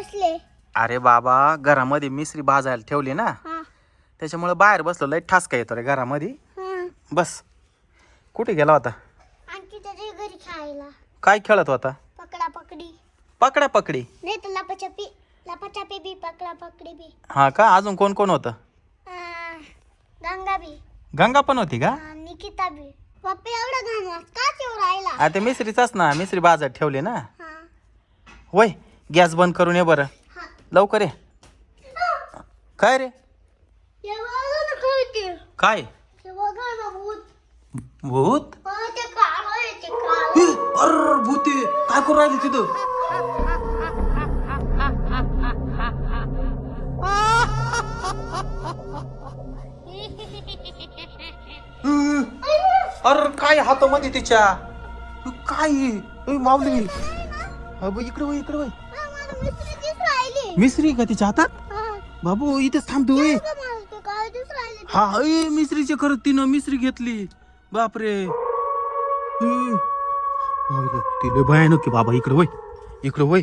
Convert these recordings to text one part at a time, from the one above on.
बसले. अरे बाबा घरामध्ये मिसरी भाजायला ठेवली ना? हा. त्याच्यामुळे बाहेर बसलो लय ठासका येतो रे घरामध्ये. हा. बस. कुठे गेला होता? आणखी त्याच्या घरी खेळायला. काय खेळत होता? पकडा पकडी. पकड्या पकडी. नाही तर लपाछपी लपाछपी बी पकडा पकडी बी. हा का? अजून कोण कोण होतं? गंगा बी. गंगा पण होती का? निकिता बी. पप्पा एवढा घाण का राहिला आता मिसरीचाच ना मिसरी बाजारात ठेवली ना? हा. होय गॅस बंद करून ये बरं. हा. लवकर ये. काय रे. काय भूत. अर भूते काय करू राहिली तिथं. अरे काय हातामध्ये तिच्या? काय? अबे, इकडे वळ इकडे मला मिसरी. मिसरी का तिच्या हातात? हा, बाबू इथेच थांबतो. हा ए मिसरीचे खरं तिनं मिसरी घेतली. बापरे. अरे, तिले भयानक आहे बाबा इकडे वय. इकडे वय.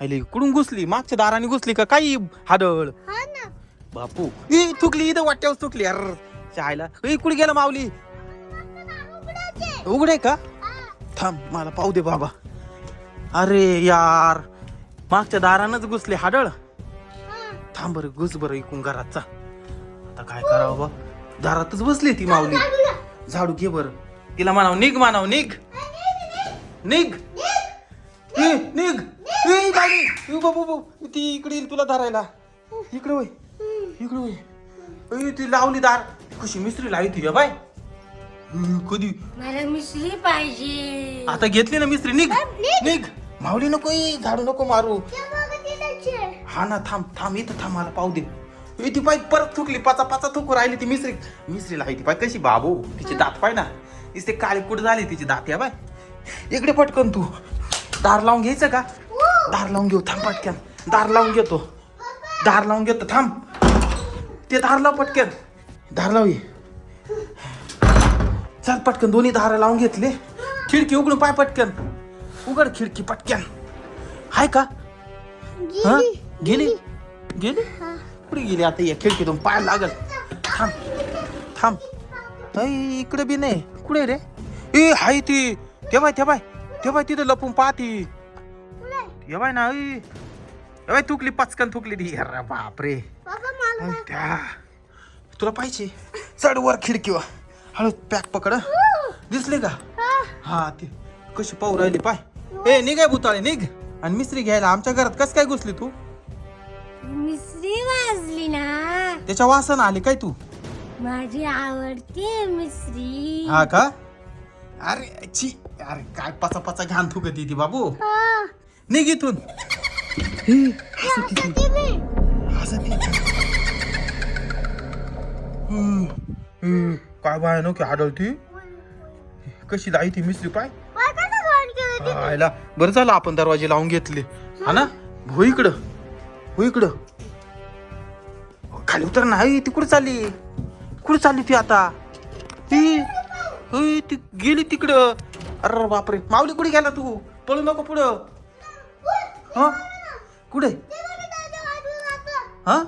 आईले इकडून घुसली मागच्या दाराने घुसली का काही हाडळ हा ना. बापू ए थुकली इथं वाट्यावर थुकली अर. चायला ए कुठे गेला माऊली. उघडे का? थांब मला पाहू दे बाबा. अरे यार. मागच्या दारानच घुसले हाडळ. थांब बरं घुस बरं इकून घरात चा आता काय करावं बा? दारातच बसली ती माऊली. झाडू घे बरं. तिला म्हणाव निघ म्हणाव निघ. निघ निघ बाबू ती इकडे येईल तुला धरायला. इकडे वय. इकडे वय. ए, ती लावली दार. कशी मिस्त्री लावी ती बाय कधी? मला मिसरी पाहिजे. आता घेतली ना मिस्त्री निघ. निघ. माऊली नको ए, झाडू नको मारू. हा ना थांब थांब इथं थांब मला पाहू दे. ए, ती पाय परत थुकली पाचा पाचा थुकू राहिली ती मिसरी मिसरीला आहे ती पाय कशी बाबू? तिची दात पाय ना. तिचे काळी कुठ झाली तिची दात या बाय? इकडे पटकन तू. दार लावून घ्यायचं का? दार लावून घेऊ थांब पटकन. दार लावून घेतो. दार लावून घेतो थांब. ते दार लाव पटकन. दार लाव ये. चल पटकन दोन्ही दार लावून घेतले. खिडकी उघडून पाय पटकन. उघड खिडकी पटकन. हाय का? हा? गेली. गेली? गेली. कुठे गेली आता या खिडकीतून? पाय लागल. थांब. थांब. ऐ, इकडे बी नाही. कुठे रे? ए हाय ती. ते बाय ते बाय ते बाय तिथं लपून पाहती? ते बाय ना. ते बाय थुकली पचकन थुकली ती. अरे बापरे. त्या. तुला पाहिजे. चढ वर खिडकीवर. हळू पॅक पकड. दिसले का? हा. हा ते. कशी पाहू राहिली पाय. ए निघाय भूताळे निघ. आणि मिस्त्री घ्यायला आमच्या घरात कस काय घुसली तू? मिसरी वाजली ना. त्याच्या वासन आली काय तू? माझी आवडती मिसरी हा का? अरे छी अरे काय पाचा पाचा घाण थुकत ती बाबू. हा. निघ इथून. हे, हसत ती. ते बी. हसत ती. हम्म, हम्म, काय बाय नो की आढळती कशी जाई ती मिसरी पाय? आयला. बरं झालं आपण दरवाजे लावून घेतले. हा ना? हो इकडं. हो इकडं. खाली उतर ना. ती कुठं चालली? कुठं चालली ती आता? ती? होय, ती गेली तिकडं. अरे बापरे. माऊली कुठे गेला तू? पळू नको पुढं. हा? कुठे? हा?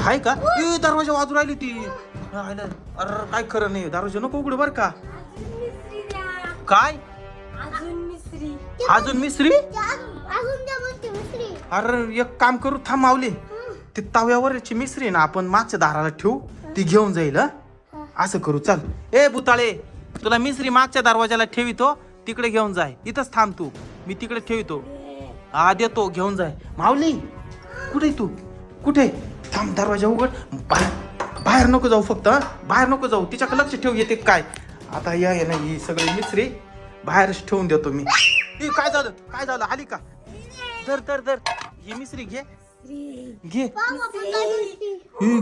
हाय का? ए दरवाजा वाजू राहिली ती. अरे काय खरं नाही. दरवाजा नको उघड बर का. काय? अजून मिसरी अजून मिसरी ते अजून अजून द्या म्हणते मिसरी अरे एक काम करू थांब माऊली. हं. ते तव्यावरची मिसरी आहे ना आपण मागच्या दाराला ठेवू ती घेऊन जाईल हं? असं करू चल. ए बुताळे तुला मिसरी मागच्या दरवाजाला ठेवितो तिकडे घेऊन जाय. इथंच थांब तू. मी तिकडे ठेवितो. हा देतो घेऊन जाय. माऊली कुठे तू? कुठे? थांब दरवाजा उघड. बाहेर बाहेर नको जाऊ फक्त हं? बाहेर नको जाऊ. तिच्याकडे लक्ष ठेव येते काय? आता या ये ना ही सगळी मिसरी बाहेरच ठेवून देतो मी. ए, काय झालं? काय झालं? आली का? धर धर धर. ही मिसरी घे. घे. बाबा, पण ही,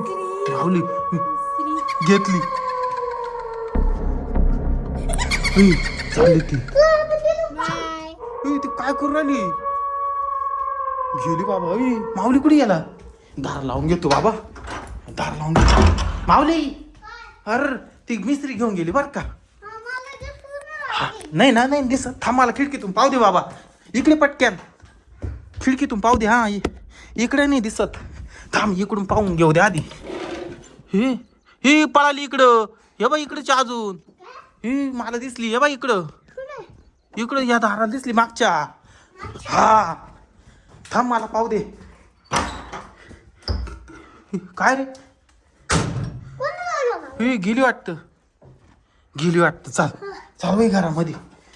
घेतली. ही, चालली ती. बाय. ती काय करू राहिली? गेली बाबा. ही, माऊली कुठे गेला? दार लावून घेतो बाबा. दार लावून घेतो. माऊली अर ती मिस्त्री घेऊन गेली बर का? नाही नाही ना नाही दिसत थांब मला खिडकीतून पाहू दे बाबा. इकडे पटक्यान. खिडकीतून पाहू दे हा इकडे नाही दिसत. थांब इकडून पाहून घेऊ दे आधी. हे हे पळाली इकडं. हे बा इकडच्या अजून. हे मला दिसली हे बा इकडं. इकडं या दाराला दिसली मागच्या. हा. थांब मला पाहू दे. काय रे? हे गेली वाटतं. गेली वाटतं चाल. चाल बाई घरामध्ये